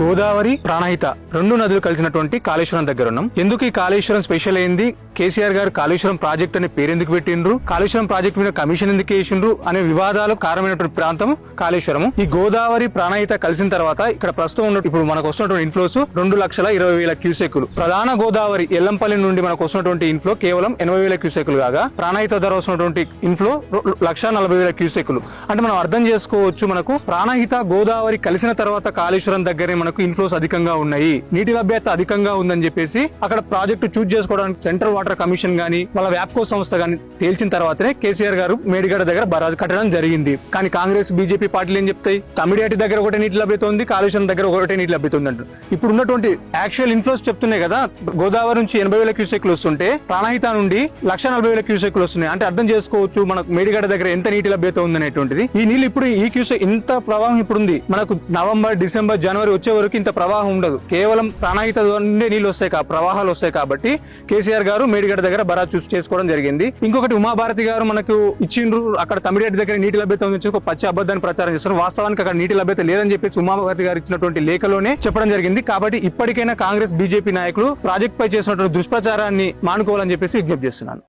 గోదావరి ప్రాణహిత. రెండు నదులు కలిసినటువంటి కాళేశ్వరం దగ్గర ఉన్నాం. ఎందుకు ఈ కాళేశ్వరం స్పెషల్ అయింది? కేసీఆర్ గారు కాళేశ్వరం ప్రాజెక్ట్ అనే పేరెందుకు పెట్టిండ్రు? కాళేశ్వరం ప్రాజెక్ట్ మీద కమిషన్ ఎందుకు వేసిండ్రు? అనే వివాదాలు కారణమైనటువంటి ప్రాంతం కాళేశ్వరం ఈ గోదావరి ప్రాణహిత కలిసిన తర్వాత ఇక్కడ ప్రస్తుతం ఉన్న ఇప్పుడు మనకు వస్తున్నటువంటి ఇన్ఫ్లోస్ రెండు లక్షల ఇరవై వేల క్యూసెక్లు ప్రధాన గోదావరి ఎల్లంపల్లి నుండి మనకు వస్తున్నటువంటి ఇన్ఫ్లో కేవలం ఎనభై వేల క్యూసెక్లు కాగా ప్రాణహిత ధర వస్తున్నటువంటి ఇన్ఫ్లో లక్ష నలభై వేల క్యూసెక్లు అంటే మనం అర్థం చేసుకోవచ్చు మనకు ప్రాణహిత గోదావరి కలిసిన తర్వాత కాళేశ్వరం దగ్గరే మనకు ఇన్ఫ్లోస్ అధికంగా ఉన్నాయి. నీటి లభ్యత అధికంగా ఉందని చెప్పేసి అక్కడ ప్రాజెక్టు చూజ్ చేసుకోవడానికి సెంట్రల్ వాటర్ కమిషన్ గానీ వాళ్ళ వ్యాప్కో సంస్థ గాని తేల్చిన తర్వాతనే కేసీఆర్ గారు మేడిగడ దగ్గర బరాజ్ కట్టడం జరిగింది. కానీ కాంగ్రెస్ బీజేపీ పార్టీలు ఏం చెప్తాయి? తమిడియాటి దగ్గర ఒకటే నీటి లభ్యత ఉంది కాళేశ్వరం దగ్గర ఒకటే నీటి లభ్యత ఉంది అంటారు ఇప్పుడు ఉన్నటువంటి యాక్చువల్ ఇన్ఫ్లోస్ చెప్తున్నాయి కదా గోదావరి నుంచి ఎనభై వేల క్యూసెక్లు వస్తుంటే ప్రాణహిత నుండి లక్ష నలభై వేల క్యూసెక్లు వస్తున్నాయి. అంటే అర్థం చేసుకోవచ్చు మనకు మేడిగడ దగ్గర ఎంత నీటి లభ్యత ఉందనేటువంటిది. ఈ నీళ్ళు ఇప్పుడు ఈ క్యూసెక్ ఇంత ప్రవాహం ఇప్పుడు ఉంది మనకు నవంబర్ డిసెంబర్ జనవరి వచ్చే వరకు ఇంత ప్రవాహం ఉండదు. కేవలం ప్రాణహిత నుండే నీళ్ళు వస్తాయి కా- ప్రవాహాలు వస్తాయి కాబట్టి కేసీఆర్ గారు మేడిగడ్డ దగ్గర బరా చూస్ చేసుకోవడం జరిగింది. ఇంకొకటి ఉమాభారతి గారు మనకు ఇచ్చిండ్రు అక్కడ తమిళనాడు దగ్గర నీటి లభ్యత ఉంది ఒక పచ్చి అబద్ధాన్ని ప్రచారం చేస్తున్నారు. వాస్తవానికి అక్కడ నీటి లభ్యత లేదని చెప్పేసి ఉమాభారతి గారు ఇచ్చినటువంటి లేఖలోనే చెప్పడం జరిగింది. కాబట్టి ఇప్పటికైనా కాంగ్రెస్ బీజేపీ నాయకులు ప్రాజెక్ట్ పై చేసినటువంటి దుష్ప్రచారాన్ని మానుకోవాలని చెప్పేసి విజ్ఞప్తి చేస్తున్నాను.